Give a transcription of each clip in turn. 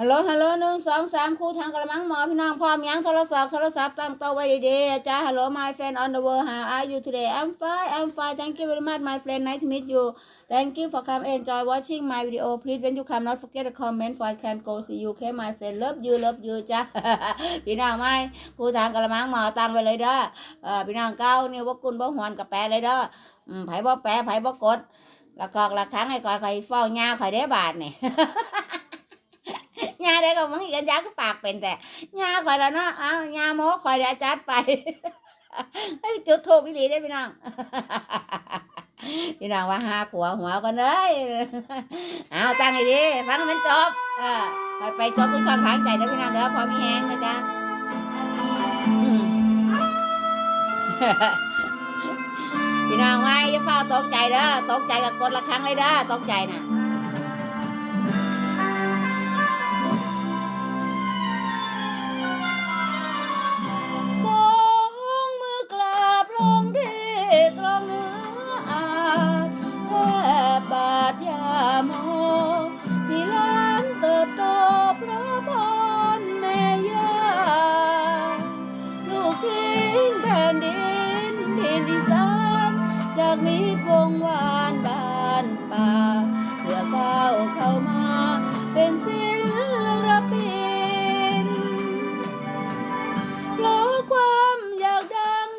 ฮัลโหลฮัลโหลหนึ่งสองสามครูทางกระมังหมอพี่น้องพร้อมยังโทรศัพท์โทรศัพท์ตั้งโต๊ะไว้ดีๆจ้าฮัลโหล my friend on the world how are you today I'm fine I'm fine thank you very much my friend nice to meet you thank you for come enjoy watching my video please when you come not forget to comment for I can go see you okay my friend love you love you จ้าพี่น้องไม่ครูทางกระมังหมอตั้งไว้เลยเด้อพี่น้องเก้าเนี่ยว่ากุลบ่หวนกับแปะเลยเด้อไผ่บ่แปะไผ่บ่กดแล้วก็ละครั้งให้คอยคอยเฝ้าหญ้าคอยได้บาทเนี่ยาได้ก็มึงอีกันยาก็ปากเป็นแต่ยาคอยแล้วเนาะอ้าวยาโมคอยเดี๋ยวจัดไปให้จุดโทูบพี่ลีได้พี่น้องพี่น้องว่าหาขัวหัวกันเลยเอาตั้งให้ดีฟังมันจบเออไปไปจบทุกช่องทางใจนะพี่น้องเด้อพอมีแห้งนะจ๊ะพี่น้องไม่อย่าเฝ้าตกใจเด้อตกใจกับกดละครั้งเลยเด้อตกใจน่ะ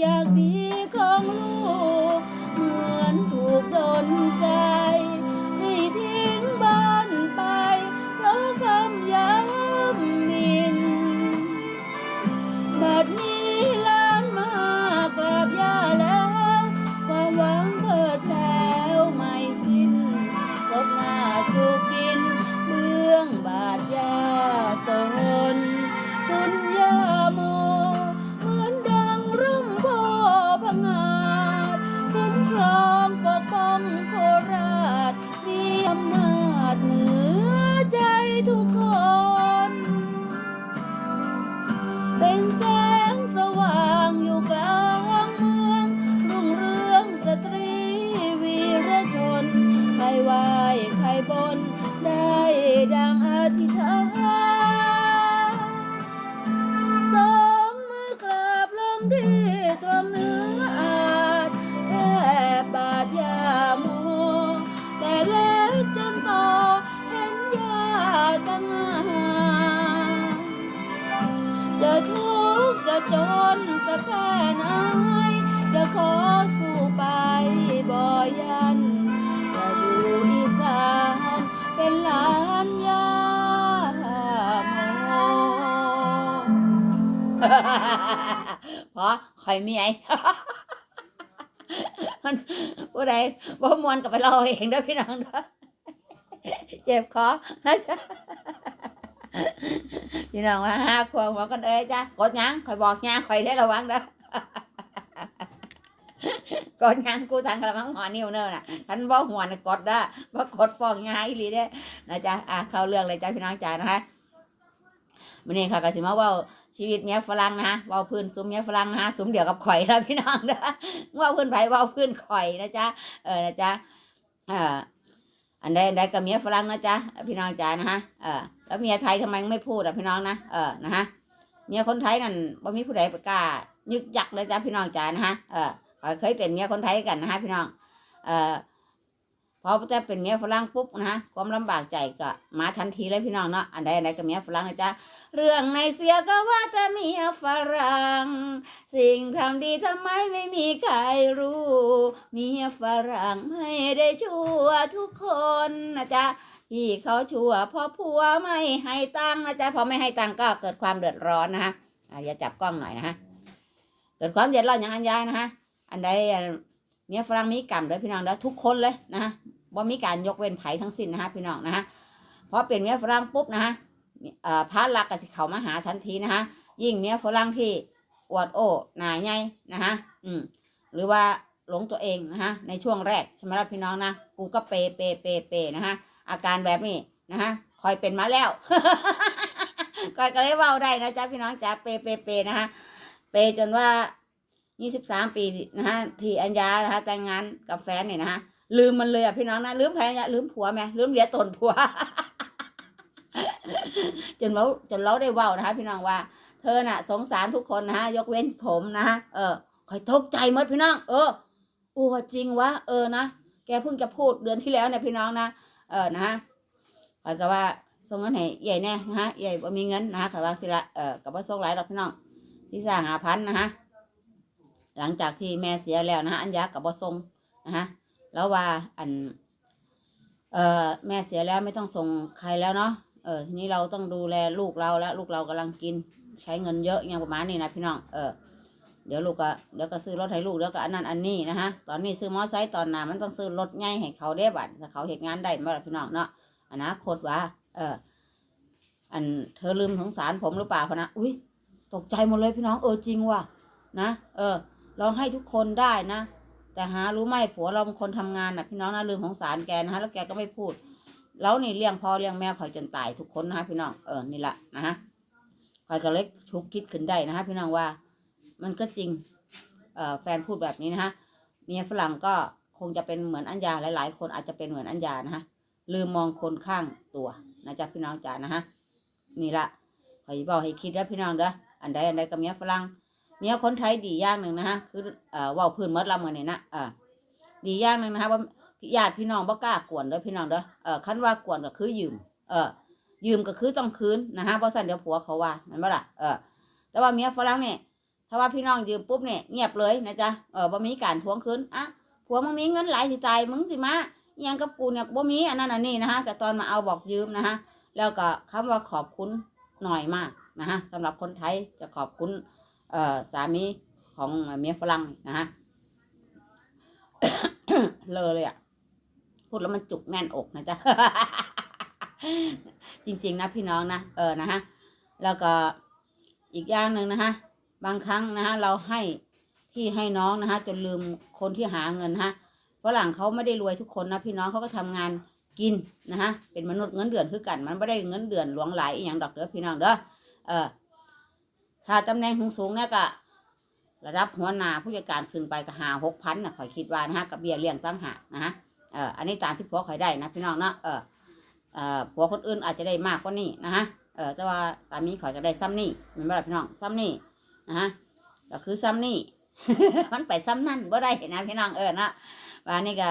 อยากดี จนสักแค่ไหน จะขอสู้ไปบ่ยัน จะอยู่อีสานเป็นหลานยาโมพราะคอยมียมันผู้ใดบ่มวนกับไปเราเองเด้อพี่น้องเด้อเจ็บคอนะจ๊ะ พี่น้องว่าห้าควงหัวกันเอ้ยจ้ะกดยังคอยบอกยังคอยได้ระวังเด้อกดยังกูทางกระมังหัวนิ้วเน้อน่ะทันบ่หัวน่ะกดเด้บ่กดฟองยาอีหลีเด้นะจ๊ะอะเข้าเรื่องเลยจ้ะพี่น้องจ๋านะคะมื้อนี้ค่ะก็สิมาเว้าชีวิตเนี้ยฝรั่งนะฮะเว่าพื้นซุ้มเนี้ยฝรั่งนะฮะซุ้มเดียวกับข่อยแล้วพี่น้องนะเว่าพื้นไผเว่าพื้นข่อยนะจ๊ะเออนะจ๊ะเออ อันใดอันใดกับเมียฝรั่งนะจ๊ะพี่น้องจ๋านะฮะเออแล้วเมียไทยทำไมไม่พูดอะพี่น้องนะเออนะฮะเมียคนไทยนั่นบ่มีผู้ใดกล้ายึกยักเลยจ้ะพี่น้องจ๋านะฮะเออเคยเป็นเมียคนไทยกันนะฮะพี่น้องเออ พอจะเป็นเมียฝรั่งปุ๊บนะฮะความลำบากใจก็มาทันทีเลยพี่น้องเนาะอันใดอันใดกับเมียฝรั่งนะจ๊ะเรื่องในเสียก็ว่าจะมีฝรั่งสิ่งทำดีทำไมไม่มีใครรู้มีฝรั่งไม่ได้ชั่วทุกคนนะจ๊ะที่เขาชั่วเพราะผัวไม่ให้ตังค์นะจ๊ะพอไม่ให้ตังค์ก็เกิดความเดือดร้อนนะฮะอะอย่าจับกล้องหน่อยนะฮะเกิดความเดือดร้อนอย่างอันยายนะฮะอันใด เมียฝรั่งมีกรรมด้วยพี่น้องแล้วทุกคนเลยนะฮะว่ามีการยกเว้นไผทั้งสิ้นนะฮะพี่น้องนะฮะพอเป็นเมียฝรั่งปุ๊บนะฮะพระลักษณ์ก็สิเขามาหาทันทีนะฮะยิ่งเมียฝรั่งที่อวดโอ้หนาใหญ่นะฮะอืมหรือว่าหลงตัวเองนะฮะในช่วงแรกใช่ไหมล่ะพี่น้องนะกูก็เปเปเปเปนะฮะอาการแบบนี้นะฮะคอยเป็นมาแล้วก็เลยเว้าได้นะจ๊ะพี่น้องจ๊ะเปเปเปนะฮะเปจนว่า ยี่สิบสามปีนะฮะที่อัญญานะฮะแต่งงานกับแฟนเนี่ยนะฮะลืมมันเลยอะพี่น้องนะลืมแฟนเนี่ยลืมผัวไหมลืมเหลียตนผัว จนเราจนเราได้ว้านะคะ พี่น้องว่า เธอน่ะ สงสารทุกคนนะฮะยกเว้นผมนะฮะเออคอยตกใจมดพี่น้อง เอออู้ว่าจริงวะเออนะแกเพิ่งจะพูดเดือนที่แล้วเนี่ยพี่น้องนะเออนะฮะคอยก็ว่าส่งเงินให้ใหญ่แน่นะฮะใหญ่บ่มีเงินนะฮะขอยว่าสิละเออกับว่าส่งหลายดอกพี่น้องที่สร้างหาพันนะฮะ หลังจากที่แม่เสียแล้วนะฮะอันยากับบ่ส่งนะฮะแล้วว่าอันเออแม่เสียแล้วไม่ต้องส่งใครแล้วเนาะเออทีนี้เราต้องดูแลลูกเราแล้วลูกเรากำลังกินใช้เงินเยอะอย่างประมาณนี้นะพี่น้องเออเดี๋ยวลูกก็เดี๋ยวก็ซื้อรถให้ลูกเดี๋ยวก็อันนั้นอันนี้นะฮะตอนนี้ซื้อมอไซค์ตอนหนามันต้องซื้อรถใหญ่ให้เขาได้บัดถ้าเขาเหตุงานได้มาละพี่น้องเนาะอนาคตว่า เอออันเธอลืมสงสารผมหรือเปล่าพนะอุ้ยตกใจหมดเลยพี่น้องเออจริงว่ะนะเออ เราให้ทุกคนได้นะ แต่หารู้ไหมผัวเราเป็นคนทำงานนะพี่น้องนะลืมสงสารแกนะฮะแล้วแกก็ไม่พูด แล้วนี่เลี้ยงพ่อเลี้ยงแม่คอยจนตายทุกคนนะฮะพี่น้องเออนี่แหละนะฮะคอยก็เล็กชุกคิดขึ้นได้นะฮะพี่น้องว่า มันก็จริงเอ่อแฟนพูดแบบนี้นะฮะเมียฝรั่งก็คงจะเป็นเหมือนอัญญาหลาย ๆ คนอาจจะเป็นเหมือนอัญญานะฮะลืมมองคนข้างตัวนะจ๊ะพี่น้องจ๋านะฮะนี่ละขอบอกให้คิดแล้วพี่น้องเด้ออันใดอันใดกับเมียฝรั่ง เมียคนไทยดีอย่างหนึ่งนะฮะคือเอ่อว่าพื้นเมดลำเงินนี่นะเอ่าดีอย่างหนึ่งนะฮะว่าญาติพี่น้องบ่กล้ากวนเด้อพี่น้องเด้อเอ่อคันว่ากวนก็คือยืม เออยืมก็คือต้องคืนนะฮะเพราะสั่นเดี๋ยวผัวเขาว่ามันบ่ล่ะเออแต่ว่าเมียฝรั่งเนี่ยถ้าว่าพี่น้องยืมปุ๊บเนี่ยเงียบเลยนะจ๊ะเออบ่มีการทวงคืนอะผัวมึงมีเงินหลายสิตายมึงสิมายังกับกูเนี่ยบ่มีอันนั้นอันนี้นะฮะแต่ตอนมาเอาบอกยืมนะฮะแล้วก็คำว่าขอบคุณหน่อยมากนะฮะสำหรับคนไทยจะขอบคุณ เอ่อสามีของเมียฝรั่งนะฮะเลอเลยอะ พูดแล้วมันจุกแน่นอกนะจ๊ะ จริง ๆ นะพี่น้องนะเออนะฮะแล้วก็อีกอย่างหนึ่งนะฮะบางครั้งนะฮะเราให้ที่ให้น้องนะฮะจนลืมคนที่หาเงินนะฮะฝรั่งเขาไม่ได้รวยทุกคนนะพี่น้องเขาก็ทำงานกินนะฮะเป็นมนุษย์เงินเดือนคือกัน มันไม่ได้เงินเดือนหลวงไหลอย่างดอกเด้อพี่น้องเด้อเออ ถ้าตำแหน่งสูงๆเนี่ยก็ ระดับหัวหน้าผู้จัดการขึ้นไปก็หาหกพันนะข่อยคิดว่านะฮะกับเบี้ยเลี้ยงตั้งหากนะฮะเอออันนี้ตามที่ผัวข่อยได้นะพี่น้องเนาะเออเอ่อผัวคนอื่นอาจจะได้มากกว่านี้นะฮะเออแต่ว่าสามีข่อยก็ได้ซ้ำนี่แมันบ่ล่ะพี่น้องซ้ำนี่นะฮะก็คือซ้ำนี่มันไปซ้ำนั่นบ่ได้นะพี่น้องเออนะว่านี่ก็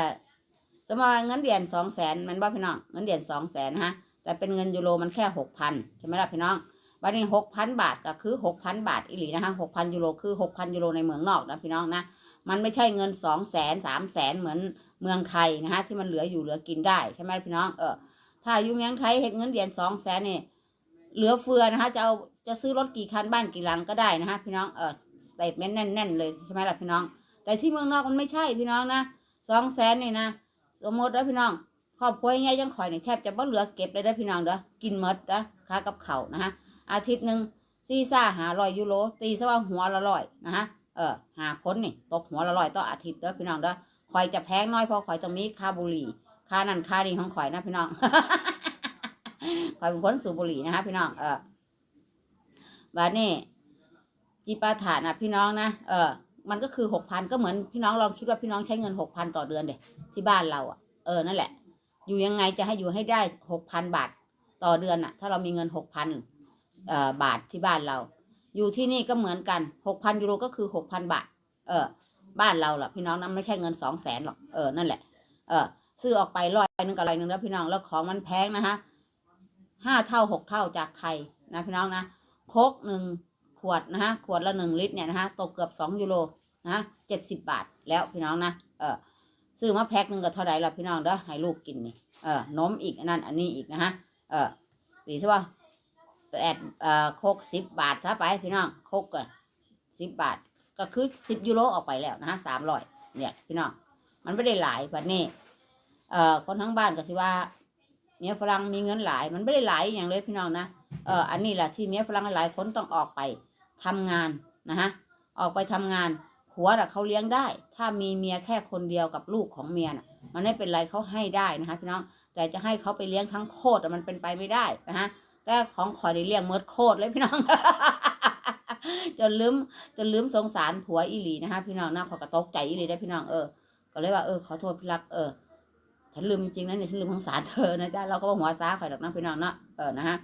สมมติเงินเดือนสองแสนมันบ่พี่น้องเงินเดือนสองแสนนะฮะแต่เป็นเงินยูโรมันแค่หกพันใช่ไหมล่ะพี่น้อง วันนี้หกพันบาทก็คือหกพันบาทอีหลีนะคะหกพันยูโรคือหกพันยูโรในเมืองนอกนะพี่น้องนะมันไม่ใช่เงินสองแสนสามแสนเหมือนเมืองไทยนะฮะที่มันเหลืออยู่เหลือกินได้ใช่ไหมพี่น้องเออถ้าอยู่เมืองไทยเห็นเงินเดือนสองแสนเนี่ยเหลือเฟือนะคะจะเอาจะซื้อรถกี่คันบ้านกี่หลังก็ได้นะฮะพี่น้องเออสเตทเมนแน่นๆเลยใช่ไหมล่ะพี่น้อง แต่ที่เมืองนอกมันไม่ใช่พี่น้องนะสองแสนนี่นะสมมติแล้วพี่น้องครอบครัวงไงยังข่อยเนี่ยแทบจะบ่เหลือเก็บเลยได้พี่น้องเด้อกินหมดนะค่ากับเขานะฮะ อาทิตย์หนึ่งซีซ่าหาร้อยยูโรตีซะว่าหัวละร้อยนะฮะเออหาค้นนี่ตกหัวละร้อยต่ออาทิตย์เด้อพี่น้องเด้อข่อยจะแพงน้อยเพราะข่อยต้องมีค่าบุหรี่ค่านั่นค่านี่ของข่อยนะพี่น้องข่อยเป็นคนสูบบุหรี่นะฮะพี่น้องเออบัดนี้จีปาถานะพี่น้องนะเออมันก็คือหกพันก็เหมือนพี่น้องลองคิดว่าพี่น้องใช้เงินหกพันต่อเดือนเด็ที่บ้านเราอะเออนั่นแหละ อยู่ยังไงจะให้อยู่ให้ได้หกพันบาทต่อเดือนอะ ถ้าเรามีเงินหกพัน บาทที่บ้านเรา อยู่ที่นี่ก็เหมือนกันหกพันยูโรก็คือหกพันบาท เออ บ้านเราล่ะพี่น้องนะไม่ใช่เงินสองแสนหรอกเออนั่นแหละ เออ ซื้อออกไปร้อยหนึ่งกับร้อยหนึ่งแล้วพี่น้องแล้วของมันแพงนะฮะห้าเท่าหกเท่าจากไทยนะพี่น้องนะโคกหนึ่งขวดนะฮะขวดละหนึ่งลิตรเนี่ยนะฮะตกเกือบสองยูโรนะเจ็ดสิบบาทแล้วพี่น้องนะเออซื้อมาแพ็คหนึ่งก็เท่าไหร่ละพี่น้องเด้อให้ลูกกินนี่เออนมอีกอันนั้นอันนี้อีกนะฮะเออตีซะว่า แอดเอ่อโคกสิบบาทซะไปพี่น้องโคกก็สิบบาท ก็คือสิบยูโรออกไปแล้วนะฮะสามร้อยเนี่ยพี่น้องมันไม่ได้หลายแบบนี้เอ่อคนทั้งบ้านก็สิว่าเมียฝรั่งมีเงินหลาย มันไม่ได้หลายอย่างเลยพี่น้องนะเอออันนี้แหละที่เมียฝรั่งหลายคนต้องออกไปทำงานนะฮะออกไปทำงานผัวน่ะเขาเลี้ยงได้ ถ้ามีเมียแค่คนเดียวกับลูกของเมียน่ะ มันไม่เป็นไรเขาให้ได้นะคะพี่น้องแต่จะให้เขาไปเลี้ยงทั้งโคตรมันเป็นไปไม่ได้นะฮะ แต่ของขอยได้เลี้ยงเมิดโคตรเลยพี่น้องจนลืมจนลืมสงสารผัวอีหลีนะคะพี่น้องนะขอกระตกใจอีหลีได้พี่น้องเออก็เลยว่าเออขอโทษพี่รักเออฉันลืมจริงนะเนี่ยฉันลืมสงสารเธอนะจ๊ะเราก็บ่หัวซาข่อยดอกนะพี่น้องเนาะเออนะฮะ